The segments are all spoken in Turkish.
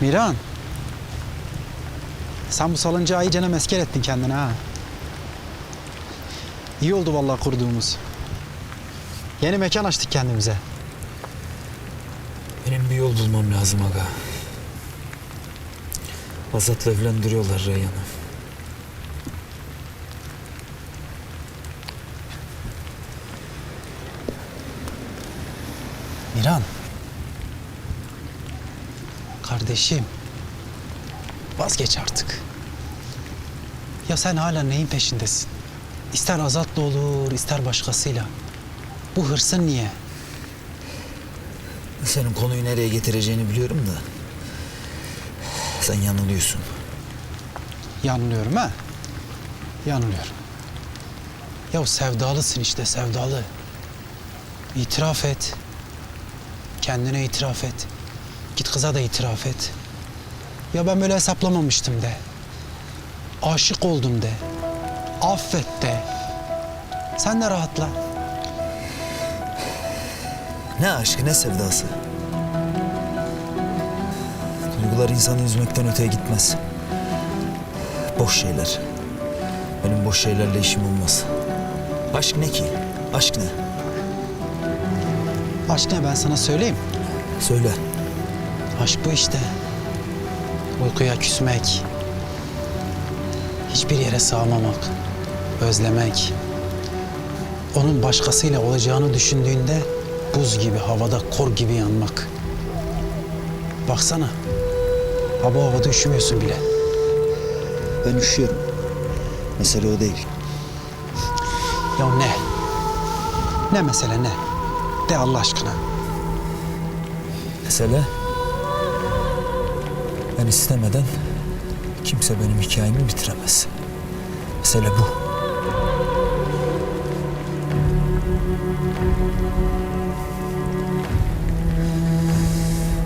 Miran. Sen bu salıncağı iyicene mesker ettin kendine ha. İyi oldu vallahi kurduğumuz. Yeni mekan açtık kendimize. Benim bir yol bulmam lazım aga. Azat'la evlendiriyorlar Reyhan'ı. Miran. Kardeşim. Vazgeç artık. Ya sen hala neyin peşindesin? İster Azat'la olur, ister başkasıyla. Bu hırsın niye? Senin konuyu nereye getireceğini biliyorum da. Sen yanılıyorsun. Yanılıyorum ha? Yanılıyorum. Ya sevdalısın işte sevdalı. İtiraf et. Kendine itiraf et. Git kıza da itiraf et. Ya ben böyle hesaplamamıştım de. Aşık oldum de. Affet de. Sen de rahatla. Ne aşkı ne sevdası. Duygular insanı üzmekten öteye gitmez. Boş şeyler. Benim boş şeylerle işim olmaz. Aşk ne ki? Aşk ne? Aşk ne ben sana söyleyeyim. Söyle. Aşk bu işte. Uykuya küsmek. Hiçbir yere sığamamak. Özlemek. Onun başkasıyla olacağını düşündüğünde buz gibi havada kor gibi yanmak. Baksana. Ha bu havada üşümüyorsun bile. Ben üşüyorum. Mesele o değil. Ya ne? Ne mesele ne? De Allah aşkına. Mesele ben istemeden kimse benim hikayemi bitiremez. Mesele bu.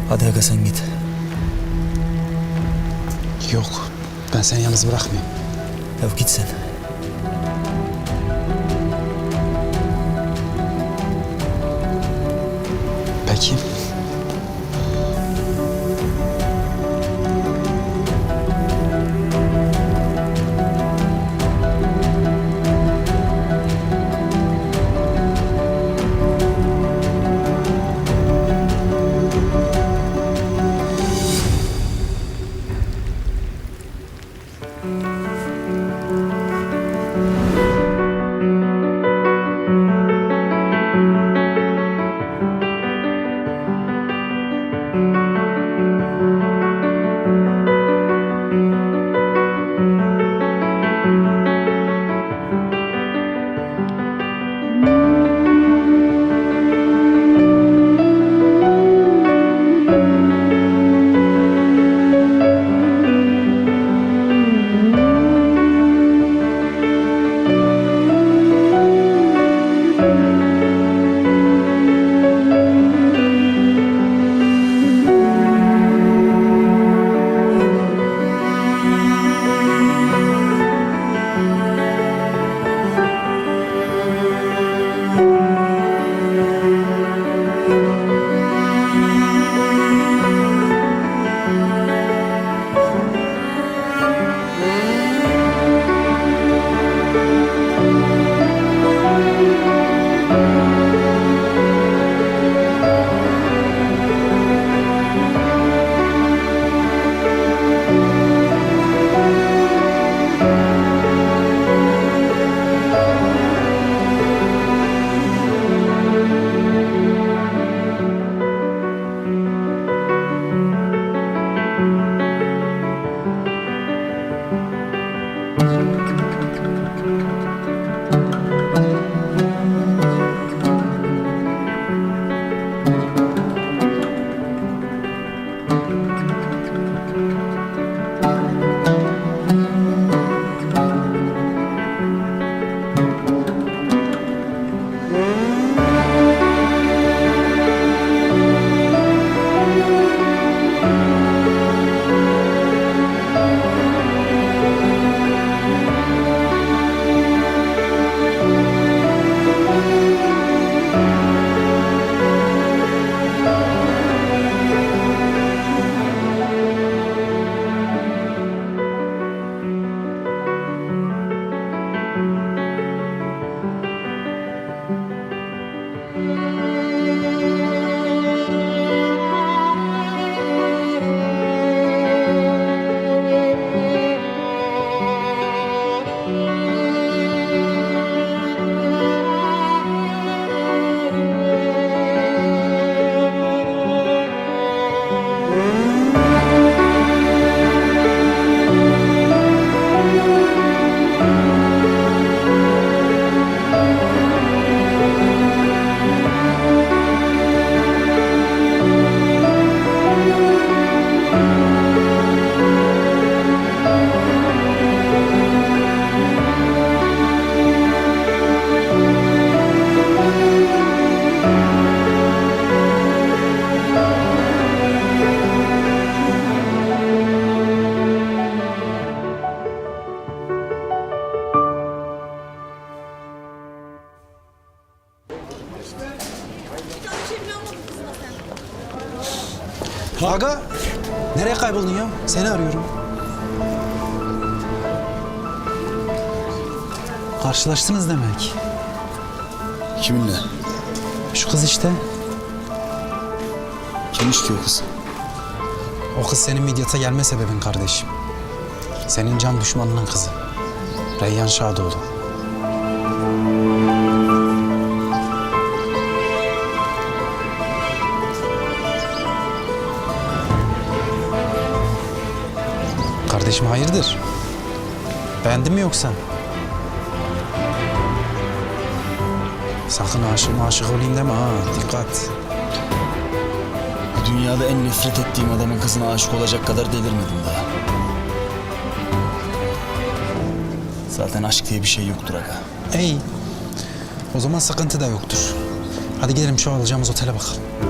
Hadi aga sen git. Yok. Ben seni yalnız bırakmayayım. Ya git sen. Peki. Aga, nereye kayboldun ya? Seni arıyorum. Karşılaştınız demek. Kiminle? Şu kız işte. Kimmiş ki o kız? O kız senin midyata gelme sebebin kardeşim. Senin can düşmanının kızı. Reyyan Şadoğlu. Kardeşim hayırdır? Beğendin mi yoksa? Sakın aşık aşık olayım deme ha. Dikkat. Bu dünyada en nefret ettiğim adamın kızına aşık olacak kadar delirmedim daha. Zaten aşk diye bir şey yoktur aga. İyi. O zaman sıkıntı da yoktur. Hadi gidelim şu alacağımız otele bakalım.